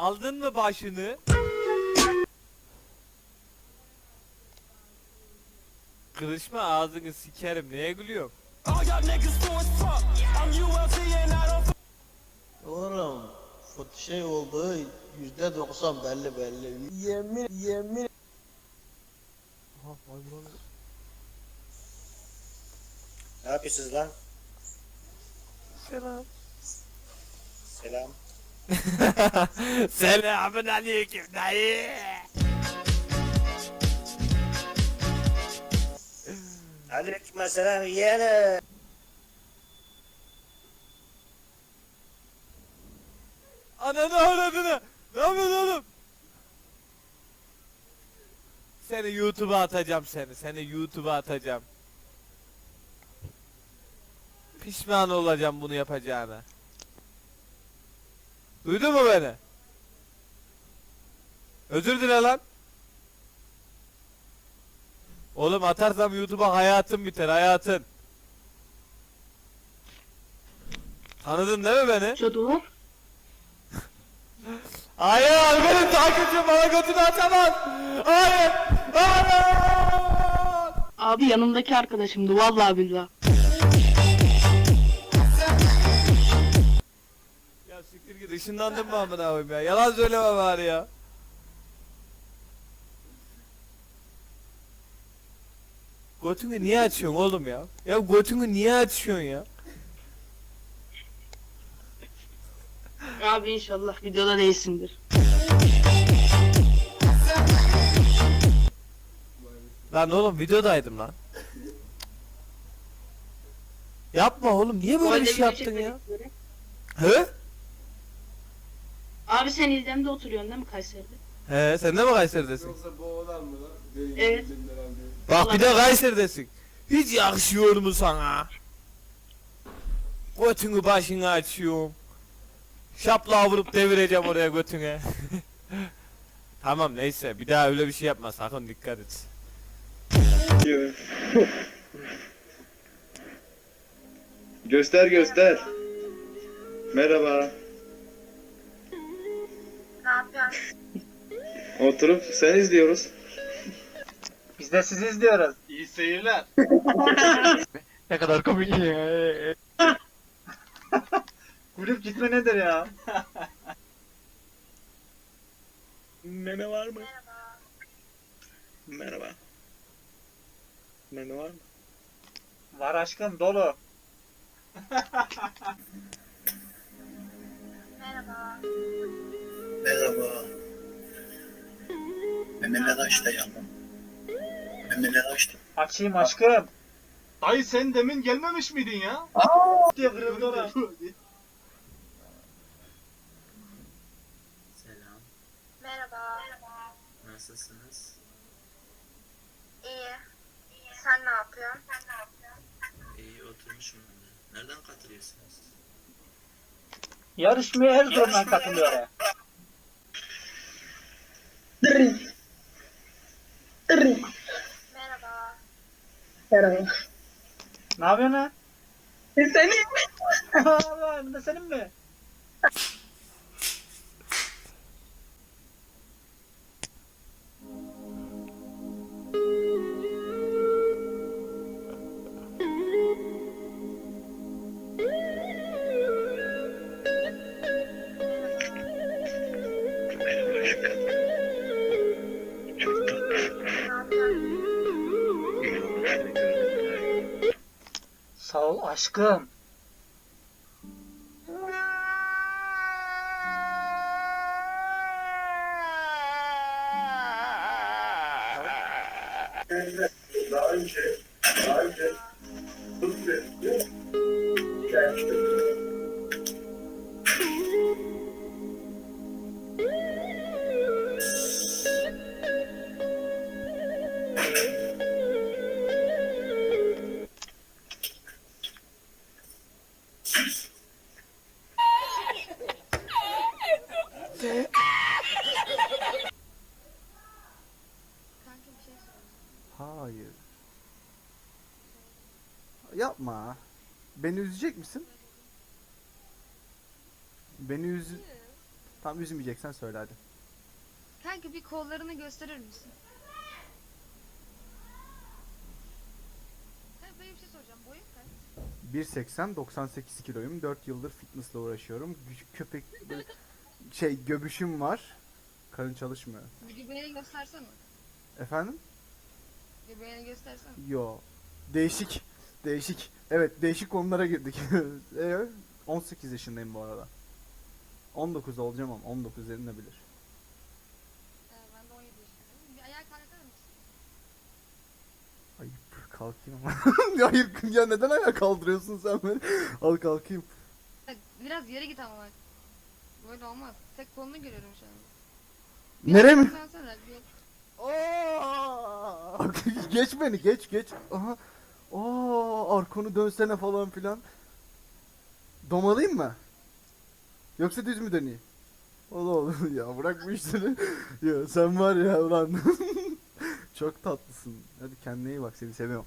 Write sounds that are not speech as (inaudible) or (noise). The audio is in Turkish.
Aldın mı başını? Kırışma ağzını sikerim. Neye gülüyorsun? Oğlum fut şey oldu yüzde doksan belli belli. Yemin yemin. Aha. Ne yapıyorsunuz lan? Selam. Selam. (laughs) Selamun aleyküm dayı. Aleyküm selam yeğenim. Ananı avradını. Ne yapıyorsun oğlum? Seni YouTube'a atacağım seni. Seni YouTube'a atacağım. Pişman olacağım bunu yapacağına. Duydun mu beni? Özür dile lan. Oğlum atarsam YouTube'a hayatın biter hayatın. Tanıdın değil mi beni? Cadılar. (laughs) Hayır benim takipçim bana götünü açamaz. Hayır. Hayır. Abi yanımdaki arkadaşımdı vallahi billah. Ya siktir git ışınlandın mı amına koyayım ya? Yalan söyleme bari ya. Götünü niye açıyorsun oğlum ya? Ya götünü niye açıyorsun ya? Abi inşallah videoda değilsindir. Lan oğlum videodaydım lan. Yapma oğlum niye böyle bir şey yaptın ya? He? Sen İldem'de oturuyorsun değil mi Kayseri'de? He sen de mi Kayseri'desin? Yoksa bu olan mı lan? Değil, Evet. Bak bir de Kayseri'desin. Hiç yakışıyor mu sana? Götünü başını açıyorum. Şapla vurup devireceğim oraya götüne. (laughs) tamam neyse bir daha öyle bir şey yapma sakın dikkat et. Göster göster. Merhaba. (laughs) Oturup sen izliyoruz. Biz de sizi izliyoruz. İyi seyirler. (laughs) Ne kadar komik. (laughs) Kulüp gitme nedir ya? Meme var mı? Merhaba. Merhaba. Meme var mı? Var aşkım dolu. Merhaba. Merhaba. Memeler açtı yavrum. Memeler açtı. Açayım aşkım. Ay sen demin gelmemiş miydin ya? diye kırıldı ona. Selam. Merhaba. Nasılsınız? İyi. Sen ne yapıyorsun? İyi oturmuşum ben de. Nereden katılıyorsunuz? Yarışmaya her zaman katılıyor. Merhaba. Ne yapıyorsun lan? Senin. Allah, bu da senin mi? (laughs) aşkım. Yapma. Beni üzecek misin? Beni üz... Tam üzmeyeceksen söyle hadi. Kanka bir kollarını gösterir misin? Kanka bir şey soracağım. Boyun kaç? 1.80 98 kiloyum. 4 yıldır fitnessle uğraşıyorum. Köpek şey göbüşüm var. Karın çalışmıyor. Göbeğini göstersene. Efendim? Göbeğini göstersene. Yo. Değişik. Değişik. Evet değişik konulara girdik. (laughs) Ee, 18 yaşındayım bu arada. 19 olacağım ama 19 denilebilir. Ee, ben de 17 yaşındayım. Bir ayağa kalkar mısın? Ayıp kalkayım ama. (laughs) Hayır ya neden ayağa kaldırıyorsun sen beni? Al kalkayım. Bak, Biraz yere git ama bak. Böyle olmaz. Tek kolunu görüyorum şu an. Nereye mi? Bir- Aa! (laughs) geç beni geç geç. Aha. Aa, arkanı dönsene falan filan. Domalayayım mı? Yoksa düz mü döneyim? Allah (laughs) Allah ya bırak bu işleri. ya sen var ya ulan. (laughs) Çok tatlısın. Hadi kendine iyi bak seni seviyorum.